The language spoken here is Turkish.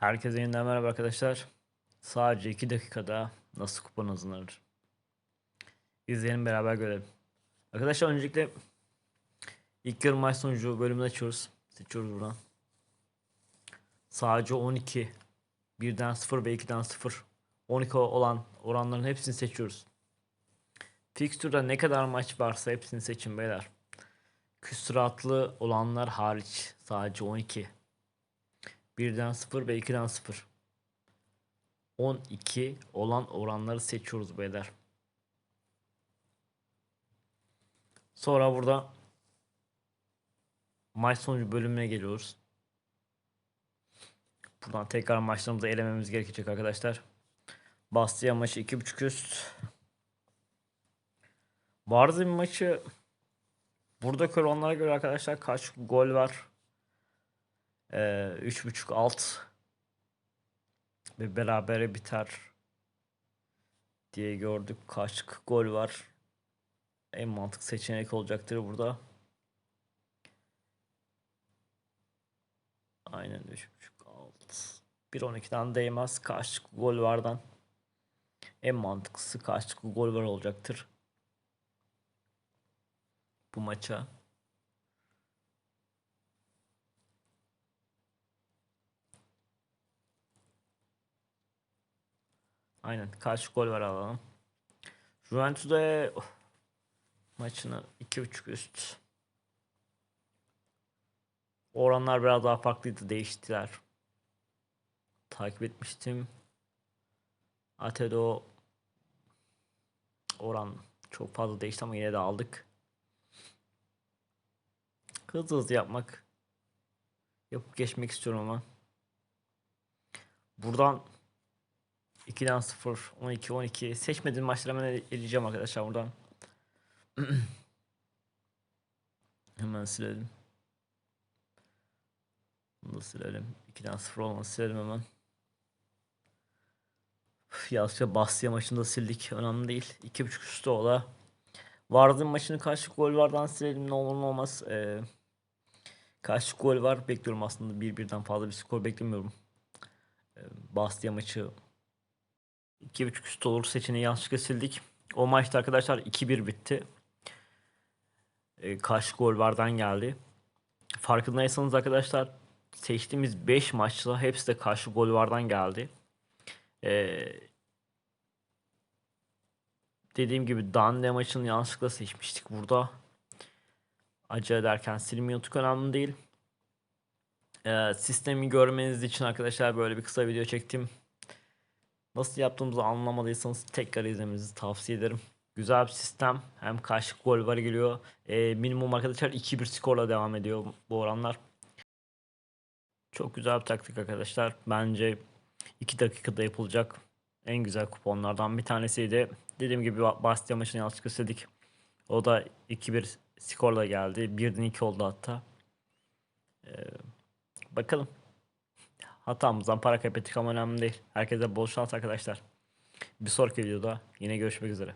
Herkese yeniden merhaba arkadaşlar. Sadece 2 dakikada nasıl kupon hazırlanır? İzleyelim beraber görelim. Arkadaşlar öncelikle ilk yarı maç sonucu bölümünü açıyoruz. Seçiyoruz buradan. Sadece 12. 1'den 0 ve 2'den 0. 12 olan oranların hepsini seçiyoruz. Fixture'da ne kadar maç varsa hepsini seçin beyler. Küsuratlı olanlar hariç sadece 12. 1'den 0 ve 2'den 0. 12 olan oranları seçiyoruz beyler. Sonra burada maç sonucu bölümüne geliyoruz. Buradan tekrar maçlarımızı elememiz gerekecek arkadaşlar. Bastia maçı 2.5 üst. Barzin maçı burada oranlara göre arkadaşlar kaç gol var? Ee, üç buçuk alt ve berabere biter diye gördük. Kaç gol var? En mantıklı seçenek olacaktır burada. Aynen 3.5 alt. 1.12'den değmez. Kaç gol vardan. En mantıklısı kaç gol var olacaktır. Bu maça. Aynen. Kaç gol var alalım. Juventus'da oh, maçını 2.5 üst. Oranlar biraz daha farklıydı. Değiştiler. Takip etmiştim. Atedo oran çok fazla değişti ama yine de aldık. Hızlı hızlı yapmak. Yapıp geçmek istiyorum ama. Buradan 2'den 0, 12, 12. Seçmediğim maçları hemen ele- eleyeceğim arkadaşlar buradan. hemen silelim. Bunu da silelim. 2'den 0 olmanı silelim hemen. Yanlışlıkla Bastia maçını da sildik. Önemli değil. 2.5 üstü ola. Vardığın maçını kaç gol vardan silelim ne olur ne olmaz. Ee, kaç gol var bekliyorum aslında. 1-1'den fazla bir skor beklemiyorum. Ee, Bastia maçı 2.5 üst olur seçeneği yanlışlıkla sildik. O maçta arkadaşlar 2-1 bitti. E, kaç gol vardan geldi. Farkındaysanız arkadaşlar seçtiğimiz 5 maçta hepsi de karşı gol vardan geldi. E, dediğim gibi Danle maçını yanlışlıkla seçmiştik burada. Acele ederken silmiyorduk önemli değil. E, sistemi görmeniz için arkadaşlar böyle bir kısa video çektim. Nasıl yaptığımızı anlamadıysanız tekrar izlemenizi tavsiye ederim. Güzel bir sistem. Hem karşı gol var geliyor. Ee, minimum arkadaşlar 2-1 skorla devam ediyor bu oranlar. Çok güzel bir taktik arkadaşlar. Bence 2 dakikada yapılacak en güzel kuponlardan bir tanesiydi. Dediğim gibi Ba- Bastia maçını yanlışlıkla sildik. O da 2-1 skorla geldi. 1'den 2 oldu hatta. Ee, bakalım. Hatamızdan para kaybettik ama önemli değil. Herkese bol şans arkadaşlar. Bir sonraki videoda yine görüşmek üzere.